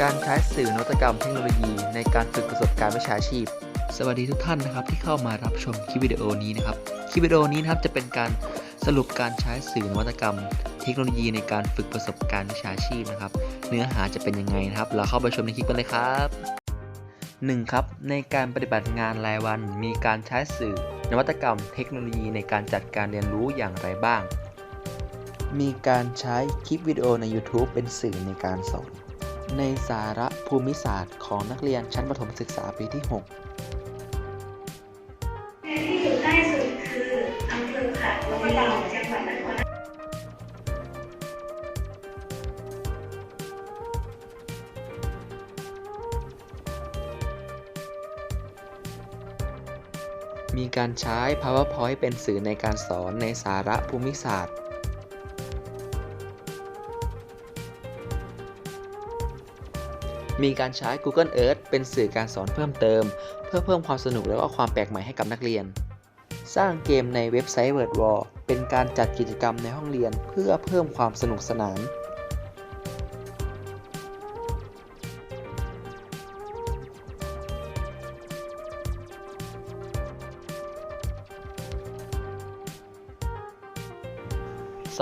การใช้สื่อนวัตกรรมเทคโนโลยี ในการฝึกประสบการณ์วิชาชีพ สวัสดีทุกท่านนะครับที่เข้ามารับชมคลิปวิดีโอนี้นะครับ คลิปวิดีโอนี้นะครับจะเป็นการสรุปการใช้สื่อนวัตกรรม เทคโนโลยีในการฝึกประสบการณ์วิชาชีพนะครับ เนื้อหาจะเป็นยังไงนะครับ เราเข้าไปชมในคลิปกันเลยครับ 1. ครับในการปฏิบัติงานรายวัน มีการใช้สื่อนวัตกรรม เทคโนโลยีในการจัดการเรียนรู้อย่างไรบ้าง มีการใช้คลิปวิดีโอใน YouTube เป็นสื่อในการสอน ในสาระภูมิศาสตร์ของนักเรียนชั้นประถมศึกษาปีที่ 6 ที่อยู่ใกล้สุดคืออำเภอขาดบุรีจังหวัดนครมีการใช้ PowerPoint เป็นสื่อในการสอนในสาระภูมิศาสตร์ มีการใช้ Google Earth เป็นสื่อการสอนเพิ่มเติม เพื่อเพิ่มความสนุกและก็ความแปลกใหม่ให้กับนักเรียน สร้างเกมในเว็บไซต์ WordWall เป็นการจัดกิจกรรมในห้องเรียน เพื่อเพิ่มความสนุกสนาน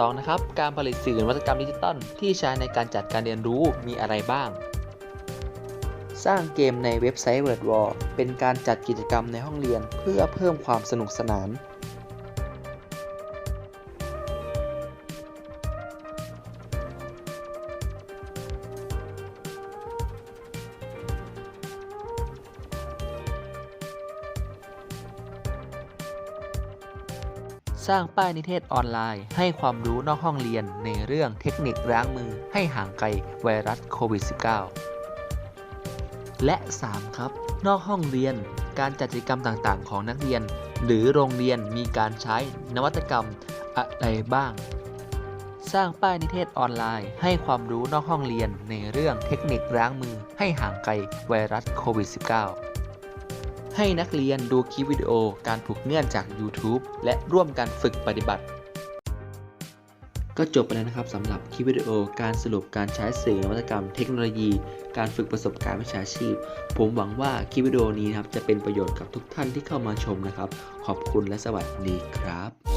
2. นะครับ การผลิตสื่อนวัตกรรมดิจิตอลที่ใช้ในการจัดการเรียนรู้มีอะไรบ้าง สร้างเกมในเว็บไซต์ WordWall เป็นการจัดกิจกรรมในห้องเรียนเพื่อเพิ่มความสนุกสนาน สร้างป้ายนิเทศออนไลน์ ให้ความรู้นอกห้องเรียนในเรื่องเทคนิคล้างมือให้ห่างไกลไวรัสโควิด -19 และ 3 ครับ นอกห้องเรียน การจัดกิจกรรมต่างๆ ของนักเรียน หรือโรงเรียนมีการใช้นวัตกรรมอะไรบ้าง สร้างป้ายนิเทศออนไลน์ ให้ความรู้นอกห้องเรียนในเรื่องเทคนิคล้างมือให้ห่างไกลไวรัสโควิด -19 ให้นักเรียนดูคลิปวิดีโอการผูกเงื่อนจาก YouTube และร่วมกันฝึกปฏิบัติ ก็จบไปแล้วนะครับสำหรับคลิปวิดีโอการสรุปการใช้สื่อนวัตกรรมเทคโนโลยี การฝึกประสบการณ์วิชาชีพ ผมหวังว่าคลิปวิดีโอนี้นะครับจะเป็นประโยชน์กับทุกท่านที่เข้ามาชมนะครับ ขอบคุณและสวัสดีครับ